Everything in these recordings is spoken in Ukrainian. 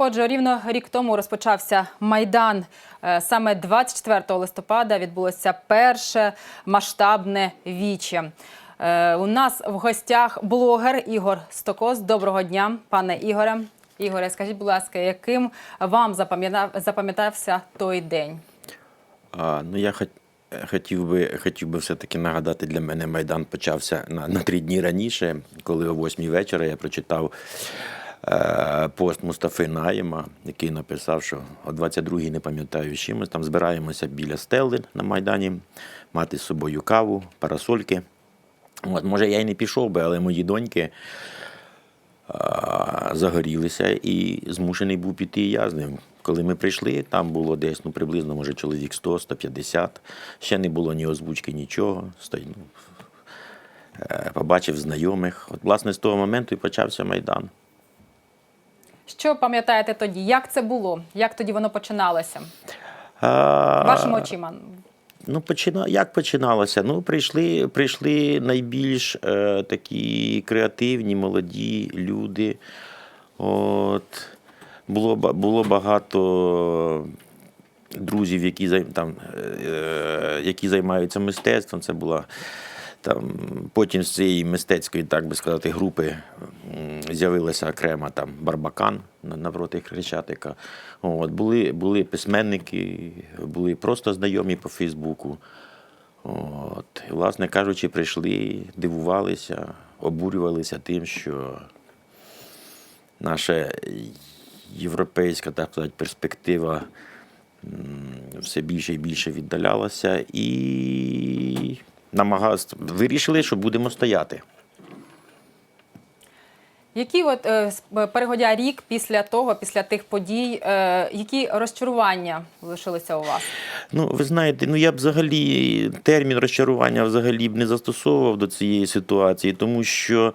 Отже, рівно рік тому розпочався майдан. Е, Саме 24 листопада відбулося перше масштабне віче. Е, У нас в гостях блогер Ігор Стокос. Доброго дня, пане Ігоре. Ігоре, скажіть, будь ласка, яким вам запам'ятався той день? А, ну я хот, хотів би, хотів би все-таки нагадати, для мене Майдан почався на, на три дні раніше, коли о 8 вечора я прочитав пост Мустафи Наєма, який написав, що о 22-й не пам'ятаю з чим, ми там збираємося біля стели на Майдані, мати з собою каву, парасольки. От, може, я й не пішов би, але мої доньки а, загорілися і змушений був піти і я з ним. Коли ми прийшли, там було десь ну, приблизно, може, чоловік 100-150. Ще не було ні озвучки, нічого. Стой, ну, е, побачив знайомих. От, власне, з того моменту і почався Майдан. Що пам'ятаєте тоді? Як це було? Як тоді воно починалося? А, Вашими очима? Ну, почина... як починалося? Ну, прийшли, прийшли найбільш е, такі креативні, молоді люди. От. Було, було багато друзів, які, там, е, які займаються мистецтвом. Це була там, потім з цієї мистецької, так би сказати, групи з'явилася окрема там Барбакан на- навпроти Хрещатика. От, були, були письменники, були просто знайомі по Фейсбуку. От, і, власне кажучи, прийшли, дивувалися, обурювалися тим, що наша європейська так сказати, перспектива все більше і більше віддалялася, і намагалися вирішили, що будемо стояти. Які от е, перегодя рік після того, після тих подій, е, які розчарування лишилися у вас? Ну, ви знаєте, ну я б взагалі термін розчарування взагалі б не застосовував до цієї ситуації, тому що,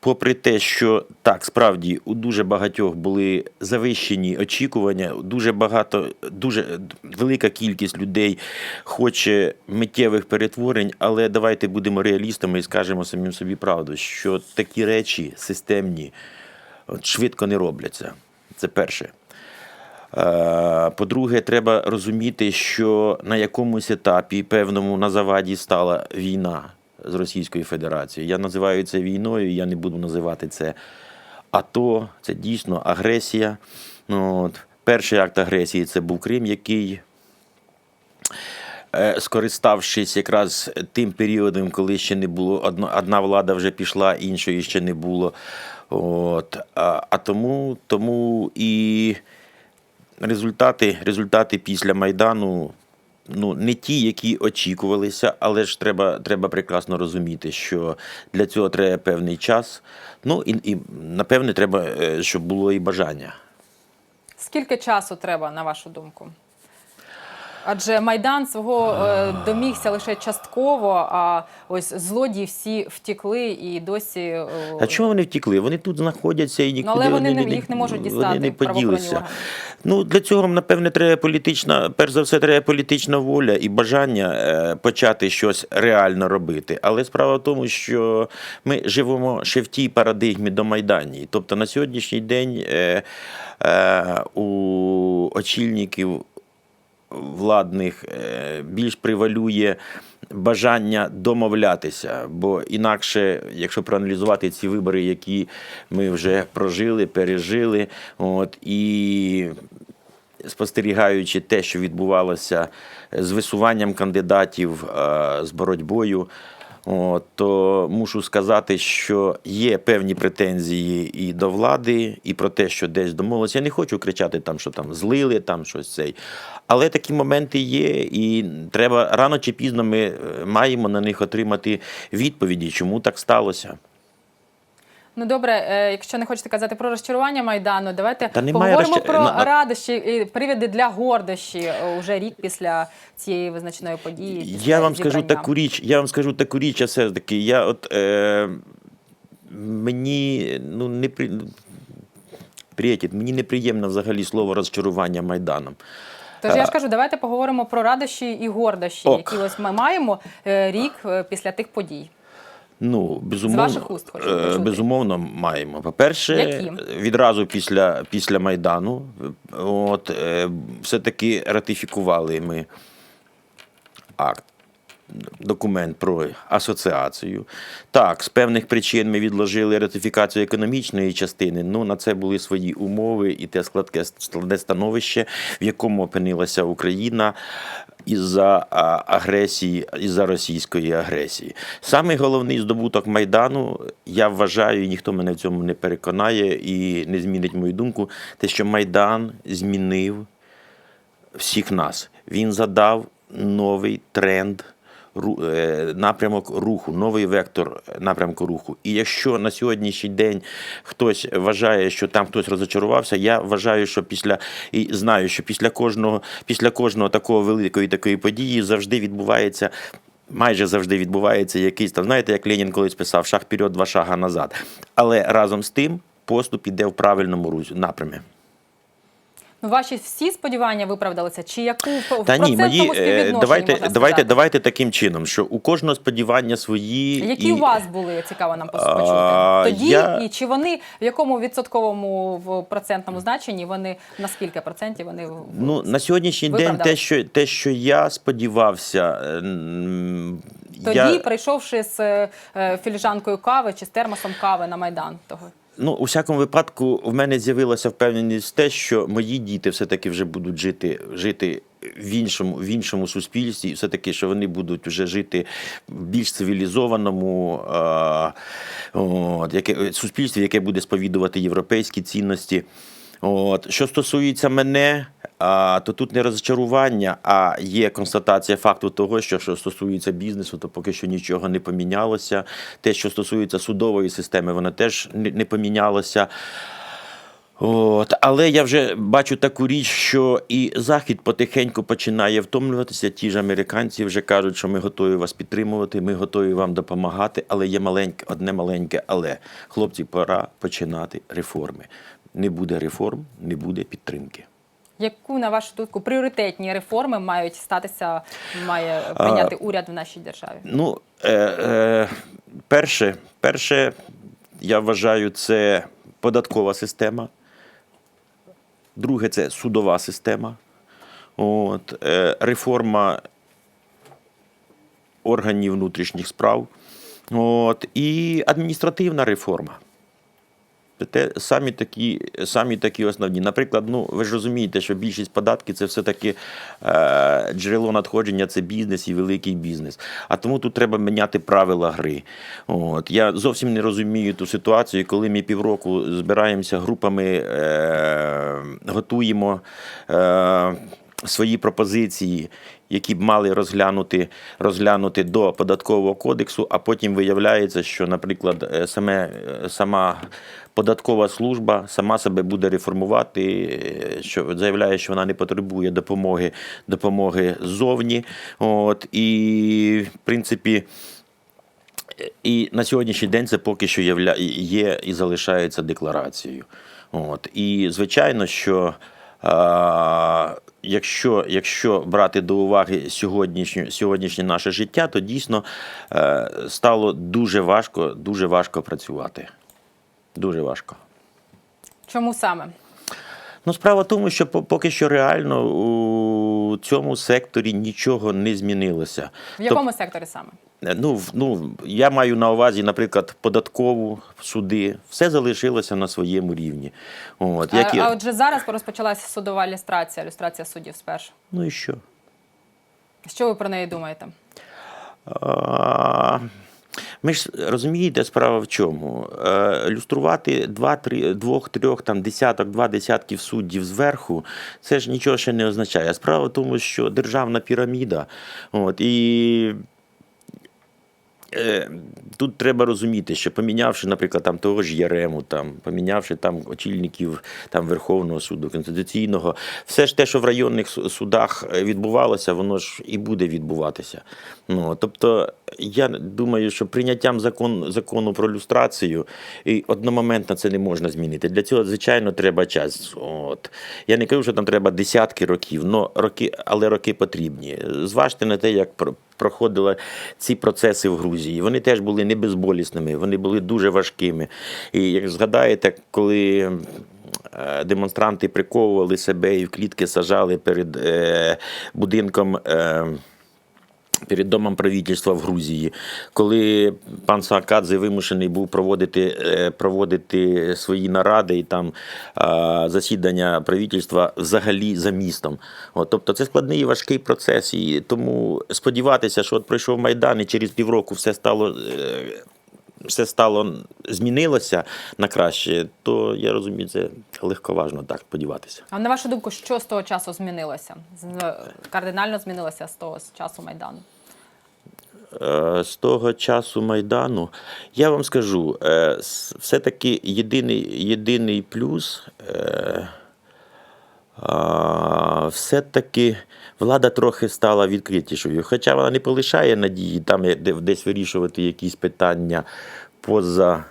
попри те, що так, справді у дуже багатьох були завищені очікування, дуже багато, дуже велика кількість людей хоче миттєвих перетворень, але давайте будемо реалістами і скажемо самим собі правду, що такі речі системні от, швидко не робляться. Це перше. Е, По-друге, треба розуміти, що на якомусь етапі певному на заваді стала війна з Російською Федерацією. Я називаю це війною, я не буду називати це АТО, це дійсно агресія. От. Перший акт агресії це був Крим, який скориставшись якраз тим періодом, коли ще не було одна, одна влада вже пішла, іншої ще не було. От, а, а тому, тому і результати, результати після Майдану. Ну, не ті, які очікувалися, але ж треба, треба прекрасно розуміти, що для цього треба певний час. Ну і, і напевне, треба, е, щоб було і бажання. Скільки часу треба, на вашу думку? Адже Майдан свого е, домігся лише частково, а ось злодії всі втікли і досі. е, А чому вони втікли? Вони тут знаходяться і нікуди але вони вони не- їх не можуть Вони дістати, не правоохоронні поділися. органи. Ну для цього напевне треба політична, перш за все, треба політична воля і бажання е, почати щось реально робити. Але справа в тому, що ми живемо ще в тій парадигмі до Майдані. Тобто на сьогоднішній день е, е, у очільників владних е, більш привалює бажання домовлятися. Бо інакше, якщо проаналізувати ці вибори, які ми вже прожили, пережили, от, і спостерігаючи те, що відбувалося з висуванням кандидатів, е, з боротьбою. От, то мушу сказати, що є певні претензії і до влади, і про те, що десь домовилися. Я не хочу кричати там, що там злили, там щось цей. Але такі моменти є, і треба рано чи пізно ми е, маємо на них отримати відповіді, чому так сталося. Ну добре, е, якщо не хочете казати про розчарування майдану, давайте Та поговоримо розчар- про на- радощі і привіди для гордощі е, уже рік після цієї визначної події. Я вам скажу таку річ, я вам скажу таку річ, а все ж таки, я от е, мені ну не при приятель, мені неприємно взагалі слово розчарування майданом. Тож я ж кажу, давайте поговоримо про радощі і гордощі, Ок. які ось ми маємо е, рік е, після тих подій. Ну, безумовно, ваших уст хочу е, безумовно, маємо. По-перше, відразу після, після Майдану, от, е, все-таки ратифікували ми акт. Документ про асоціацію. Так, з певних причин ми відложили ратифікацію економічної частини. Ну на це були свої умови і те складке складне становище, в якому опинилася Україна із-за агресії, із-за російської агресії. Саме головний здобуток Майдану, я вважаю, і ніхто мене в цьому не переконає і не змінить мою думку, те, що Майдан змінив всіх нас. Він задав новий тренд. Е, Напрямок руху, новий вектор напрямку руху. І якщо на сьогоднішній день хтось вважає, що там хтось розочарувався, я вважаю, що після і знаю, що після кожного, після кожного такого великої такої події завжди відбувається. Майже завжди відбувається якийсь там, знаєте, як Ленін колись писав, шаг вперед, два шага назад. Але разом з тим поступ іде в правильному напрямі. Ну, ваші всі сподівання виправдалися? Чи яку в Та ні, мої е, співвідношенні давайте, можна давайте, давайте таким чином, що у кожного сподівання свої. Які і... у вас були цікаво нам почути? Тоді я- і чи вони в якому відсотковому в процентному значенні вони на скільки процентів вони Ну, на сьогоднішній день те, що, те, що я сподівався, е, тоді, я, прийшовши з е, філіжанкою кави чи з термосом кави на майдан того? Ну, у всякому випадку, в мене з'явилася впевненість в те, що мої діти все-таки вже будуть жити, жити в іншому, в іншому суспільстві, і все-таки, що вони будуть вже жити в більш цивілізованому а, от, яке, суспільстві, яке буде сповідувати європейські цінності. От. Що стосується мене, то тут не розчарування, а є констатація факту того, що що стосується бізнесу, то поки що нічого не помінялося. Те, що стосується судової системи, воно теж не, помінялося. От, але я вже бачу таку річ, що і Захід потихеньку починає втомлюватися. Ті ж американці вже кажуть, що ми готові вас підтримувати, ми готові вам допомагати. Але є маленьке, одне маленьке, але хлопці, пора починати реформи. Не буде реформ, не буде підтримки. Яку, на вашу думку, пріоритетні реформи мають статися, має прийняти уряд в нашій державі? Ну, е, е, перше, перше, я вважаю, це податкова система. Друге, це судова система. От, е, реформа органів внутрішніх справ. От, і адміністративна реформа. Те самі такі, самі такі основні. Наприклад, ну ви ж розумієте, що більшість податків це все-таки е, джерело надходження, це бізнес і великий бізнес. А тому тут треба міняти правила гри. От я зовсім не розумію ту ситуацію, коли ми півроку збираємося групами, е, готуємо. Е, Свої пропозиції, які б мали розглянути, розглянути до податкового кодексу, а потім виявляється, що, наприклад, е, саме, е, сама податкова служба сама себе буде реформувати, е, що заявляє, що вона не потребує допомоги, допомоги ззовні. От, і, в принципі, і на сьогоднішній день це поки що є і залишається декларацією. От. І звичайно, що якщо, якщо брати до уваги сьогоднішнє, сьогоднішнє наше життя, то дійсно е, стало дуже важко, дуже важко працювати. Дуже важко. Чому саме? Ну, справа в тому, що поки що реально у цьому секторі нічого не змінилося. В якому секторі саме? Е, Ну, ну, я маю на увазі, наприклад, податкову суди, все залишилося на своєму рівні. От, як А, а отже, зараз розпочалася судова ілюстрація, ілюстрація суддів спершу. Ну і що? Що ви про неї думаєте? А, Ми ж розумієте, справа в чому? Е, Люструвати два, три, двох, трьох, там десяток, два десятків суддів зверху, це ж нічого ще не означає. Справа в тому, що державна піраміда. От, і Тут треба розуміти, що помінявши, наприклад, там того ж Ярему, там, помінявши там очільників там, Верховного суду, Конституційного, все ж те, що в районних судах е, відбувалося, воно ж і буде відбуватися. Ну, тобто, я думаю, що прийняттям закон, закону про люстрацію і одномоментно це не можна змінити. Для цього, звичайно, треба час. От. Я не кажу, що там треба десятки років, но роки, але роки потрібні. Зважте на те, як про- проходили ці процеси в Грузії. Вони теж були не безболісними, вони були дуже важкими. І як згадаєте, коли е, демонстранти приковували себе і в клітки сажали перед е, будинком. Е, перед домом правительства в Грузії, коли пан Саакадзе вимушений був проводити, е, проводити свої наради і там засідання правительства взагалі за містом. От, тобто це складний і важкий процес. І тому сподіватися, що от пройшов Майдан і через півроку все стало. Е, Все стало змінилося на краще, то я розумію, це легковажно так сподіватися. А на вашу думку, що з того часу змінилося? Кардинально змінилося з того з часу Майдану? Е, з того часу Майдану, я вам скажу, е, все-таки єдиний, єдиний плюс. Все-таки влада трохи стала відкритішою. Хоча вона не полишає надії там е, десь вирішувати якісь питання поза.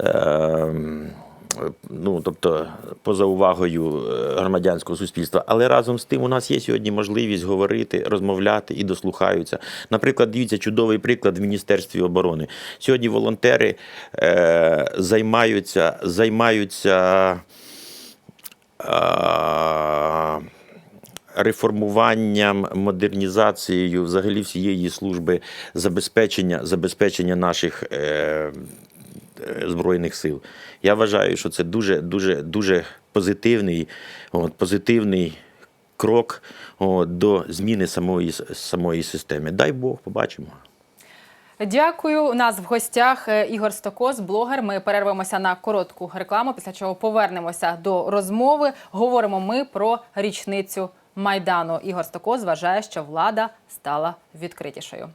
е, Ну, тобто, поза увагою е, громадянського суспільства. Але разом з тим у нас є сьогодні можливість говорити, розмовляти і дослухаються. Наприклад, дивіться, чудовий приклад в Міністерстві оборони. Сьогодні волонтери е, займаються, займаються е, реформуванням, модернізацією взагалі всієї служби забезпечення, забезпечення наших. Е, е, Збройних сил. Я вважаю, що це дуже, дуже, дуже позитивний, от, позитивний крок от, до зміни самої, самої системи. Дай Бог, побачимо. Дякую. У нас в гостях е, Ігор Стокос, блогер. Ми перервемося на коротку рекламу, після чого повернемося до розмови. Говоримо ми про річницю Майдану. Ігор Стокос вважає, що влада стала відкритішою.